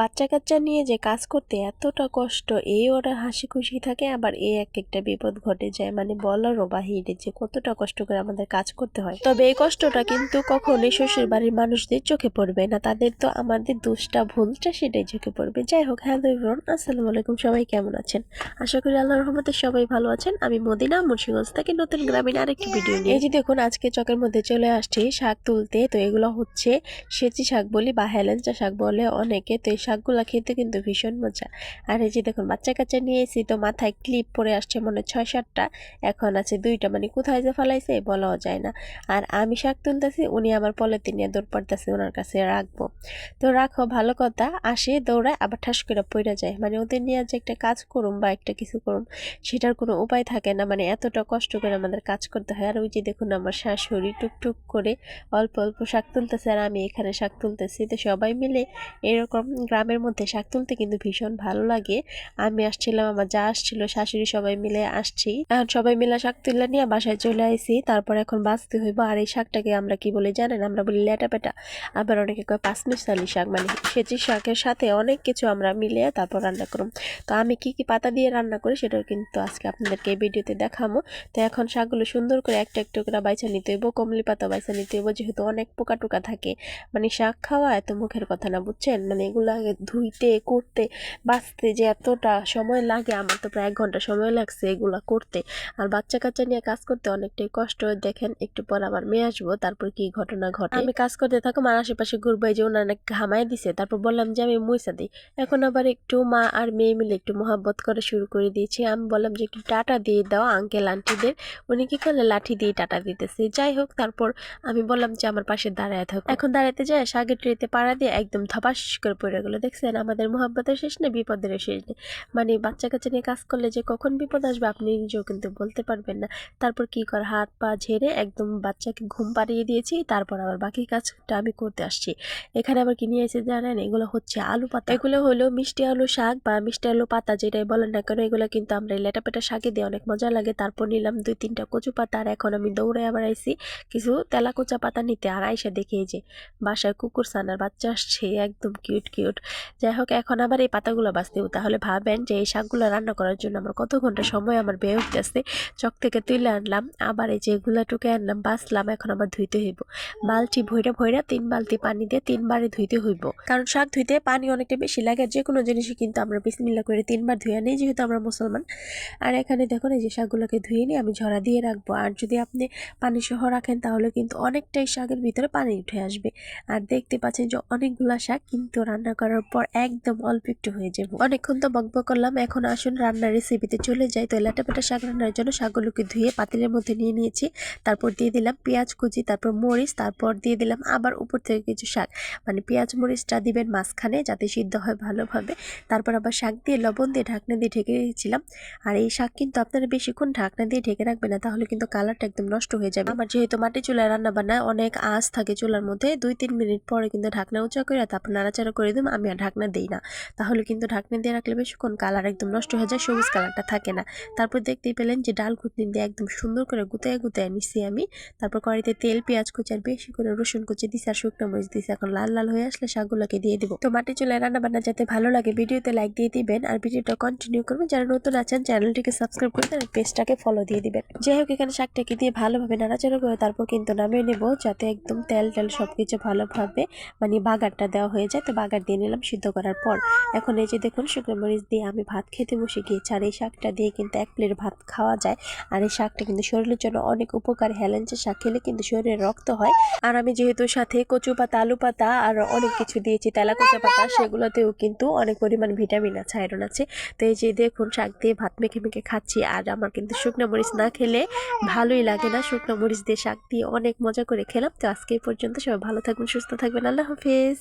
বাচ্চা কাচ্চা নিয়ে যে কাজ করতে এতটা কষ্ট এই ওরা হাসি খুশি থাকে, আবার এই এক একটা বিপদ ঘটে যায়। মানে বলারও বাহিরে যে কতটা কষ্ট করে আমাদের কাজ করতে হয়। তবে এই কষ্টটা কিন্তু কখনোই শ্বশুর বাড়ির মানুষদের চোখে পড়বে না। তাদের তো আমাদের দোষটা, ভুলটা সেটাই চোখে পড়বে। যাই হোক, হ্যালো ইভরন আসসালামু আলাইকুম। সবাই কেমন আছেন? আশা করি আল্লাহ রহমতে সবাই ভালো আছেন। আমি মদিনা মুন্সিগঞ্জ থেকে নতুন গ্রামীণ আরেকটি ভিডিও নিয়ে। এই যে দেখুন, আজকে চকের মধ্যে চলে আসছি শাক তুলতে। তো এগুলো হচ্ছে সেচি শাক বলি বা হেলেঞ্চা শাক বলে অনেকে। তো শাকগুলা খেতে কিন্তু ভীষণ মজা। আর এই যে দেখুন, বাচ্চা কাচ্চা নিয়ে এসি তো মাথায় ক্লিপ পরে আসছে মনে ছয় সাতটা এখন আছে দুইটা মানে কোথায় যে ফেলাইছে বলাও যায় না। আর আমি শাক তুলতেছি, উনি আমার পলেতে নিয়ে দৌড় পড়তেছে ওনার কাছে রাখব। তো রাখো, ভালো কথা, আসে, দৌড়ায়, আবার ঠাস করে পড়ে যায়। মানে ওদের নিয়ে যে একটা কাজ করুম বা একটা কিছু করুম, সেটার কোনো উপায় থাকে না। মানে এতটা কষ্ট করে আমাদের কাজ করতে হয়। আর ওই যে দেখুন, আমার শাশুড়ি টুকটুক করে অল্প অল্প শাক তুলতেছে, আর আমি এখানে শাক তুলতেছি। তো সবাই মিলে এরকম গ্রামের মধ্যে শাক তুলতে কিন্তু ভীষণ ভালো লাগে। আমি আসছিলাম, আমার যা আসছিল, শাশুড়ি সবাই মিলে আসছি। এখন সবাই মিলে শাক তুলে নিয়ে বাসায় চলে আসি তারপর এখন বাঁচতে হইব। আর এই শাকটাকে আমরা কি বলি জানেন? আমরা বলি লেটা পেটা আবার অনেকে কয় পাঁচমিশালি শাক। মানে সেচি শাকের সাথে অনেক কিছু আমরা মিলিয়ে তারপর রান্না করুম। তো আমি কি কি পাতা দিয়ে রান্না করি সেটাও কিন্তু আজকে আপনাদেরকে এই ভিডিওতে দেখাবো তো এখন শাকগুলো সুন্দর করে একটা একটু করে বাইছা নিতে হইব। কমলি পাতা বাইছা নিতে হইব। যেহেতু অনেক পোকা টোকা থাকে। মানে শাক খাওয়া এত মুখের কথা না, বুঝছেন? মানে এগুলা ধুইতে, করতে, বাঁচতে যে এতটা সময় লাগে, আমার তো প্রায় এক ঘণ্টা সময় লাগছে এগুলা করতে। আর বাচ্চা কাচ্চা নিয়ে কাজ করতে অনেকটাই কষ্ট। দেখেন, একটু পর আমার মেয়ে আসব, তারপর কি ঘটনা ঘটে? আমি কাজ করতে থাকো আমার আশেপাশে ঘুরবো যে ওনার নাকি ঘামাই দিছে। তারপর বললাম যে, আমি মুইসা দিই। এখন আবার একটু মা আর মেয়ে মিলে একটু মহাব্বত করা শুরু করে দিয়েছি। আমি বললাম যে, একটু টাটা দিয়ে দাও আঙ্কেল আন্টিদের উনি কি করলে লাঠি দিয়ে টাটা দিতেছে। যাই হোক, তারপর আমি বললাম যে, আমার পাশে দাঁড়ায় থাকো। এখন দাঁড়াতে যায় শাকের ট্রেতে পাড়া দিয়ে একদম ধপাস করে পড়ে গেলো। দেখছেন, আমাদের মহাব্বতের শেষ নেই, বিপদের শেষ নেই। মানে বাচ্চা কাচ্চা নিয়ে কাজ করলে যে কখন বিপদ আসবে আপনি নিজেও কিন্তু বলতে পারবেন না। তারপর কি কর, হাত পা ঝেড়ে একদম বাচ্চাকে ঘুম পাড়িয়ে দিয়েছি, তারপর আবার বাকি কাজটা আমি করতে আসছি। এখানে আবার কি নিয়ে এসে জানেন, এগুলো হচ্ছে আলু পাতা। এগুলো হলো মিষ্টি আলু শাক বা মিষ্টি আলু পাতা, যেটাই বলেন না কেন, এগুলো কিন্তু আমরা লেটা পেটা শাকে দিয়ে অনেক মজা লাগে। তারপর নিলাম দুই তিনটা কচু পাতা আর এখন আমি দৌড়ে আবার আইসি কিছু তেলা কোচা পাতা নিতে। আর আইসা দেখি যে বাসায় কুকুর সানার বাচ্চা আসছে, একদম কিউট কিউট। যাই হোক, এখন আবার এই পাতাগুলো বাঁচতে তাহলে ভাবেন যে এই শাকগুলো রান্না করার জন্য আমার কত ঘণ্টা সময় আমার বেয়ে উঠতেছে। চক থেকে তুলে আনলাম, আবার এই যে এগুলো টুকে আনলাম, বাঁচলাম, এখন আবার ধুইতে হইব। বালতি ভৈরা ভৈরা তিন বালতি পানি দিয়ে তিনবারে ধুইতে হইব। কারণ শাক ধুইতে পানি অনেকটা বেশি লাগে যে কোনো জিনিসই কিন্তু আমরা বিসমিল্লা করে তিনবার ধুয়ে নিই, যেহেতু আমরা মুসলমান। আর এখানে দেখুন, এই যে শাকগুলোকে ধুয়ে নিয়ে আমি ঝরা দিয়ে রাখব। আর যদি আপনি পানি সহ রাখেন, তাহলে কিন্তু অনেকটাই শাকের ভিতরে পানি উঠে আসবে। আর দেখতে পাচ্ছেন যে অনেকগুলা শাক কিন্তু রান্না করার পর একদম অল্প একটু হয়ে যাবে। অনেকক্ষণ তো বকবক করলাম, এখন আসুন রান্নার রেসিপিতে চলে যাই। তো এলাটা পেটা শাক রান্নার জন্য শাকগুলোকে ধুয়ে পাতিলের মধ্যে নিয়ে নিয়েছি। তারপর দিয়ে দিলাম পেঁয়াজ কুচি, তারপর মরিচ, তারপর দিয়ে দিলাম আবার উপর থেকে কিছু শাক। মানে পেঁয়াজ, মরিচটা দিবেন মাঝখানে যাতে সিদ্ধ হয় ভালোভাবে। তারপর আবার শাক দিয়ে লবণ দিয়ে ঢাকনা দিয়ে ঢেকে রেখেছিলাম। আর এই শাক কিন্তু আপনারা বেশিক্ষণ ঢাকনা দিয়ে ঢেকে রাখবেন না, তাহলে কিন্তু কালারটা একদম নষ্ট হয়ে যাবে। আমার যেহেতু মাটি চুলায় রান্না বান্না অনেক আঁচ থাকে চুলার মধ্যে, দুই তিন মিনিট পরে কিন্তু ঢাকনা উঁচা করে তারপর নাড়াচাড়া করে দিলাম। আমি আর ঢাকনা দিই না। তাহলে কিন্তু ঢাকনা দিয়ে রাখলে বেশিক্ষণ কালার একদম নষ্ট হয়ে যায়, সবুজ কালারটা থাকে না। তারপর দেখতেই পেলেন যে ডাল ঘুটনি দিয়ে একদম সুন্দর করে গুতায় গুতায় নিচ্ছি আমি। তারপর কড়াইতে তেল, পেঁয়াজ কুচি আর বেশি করে রসুন কুচি দিছি আর শুকনো মরিচ দিছি। এখন লাল লাল হয়ে আসলে শাকগুলোকে দিয়ে দিব। তো মাটি চুলায় রান্না বান্না যাতে ভালো লাগে ভিডিওতে লাইক দিয়ে দিবেন আর ভিডিওটা কন্টিনিউ করবেন। যারা নতুন আছেন চ্যানেলটিকে সাবস্ক্রাইব করবেন আর পেজটাকে ফলো দিয়ে দিবেন। যাই হোক, এখানে শাকটাকে দিয়ে ভালোভাবে নাড়াচাড়া করে তারপর কিন্তু নামিয়ে নেব, যাতে একদম তেল টেল সব কিছু ভালোভাবে মানে বাগারটা দেওয়া হয়ে যায়। তো বাগার দিয়ে নিলাম সিদ্ধ করার পর। এখন এই যে দেখুন, শুকনো মরিচ দিয়ে আমি ভাত খেতে বসে গিয়েছি আর এই শাকটা দিয়ে কিন্তু এক প্লেট ভাত খাওয়া যায়। আর এই শাকটা কিন্তু শরীরের জন্য অনেক উপকার। হেলেঞ্চে শাক খেলে কিন্তু শরীরে রক্ত হয়। আর আমি যেহেতু সাথে কচু পাতা, আলু পাতা আর অনেক কিছু দিয়েছি তেলা কচা পাতা, সেগুলোতেও কিন্তু অনেক পরিমাণ ভিটামিন আছে, আয়রন আছে। তো এই যে দেখুন, শাক দিয়ে ভাত মেখে মেখে খাচ্ছি আর আমার কিন্তু শুকনো মরিচ না খেলে ভালোই লাগে না। শুকনো মরিচ দিয়ে শাক দিয়ে অনেক মজা করে খেলাম। তো আজকে পর্যন্ত সবাই ভালো থাকবেন, সুস্থ থাকবেন। আল্লাহ হাফিজ।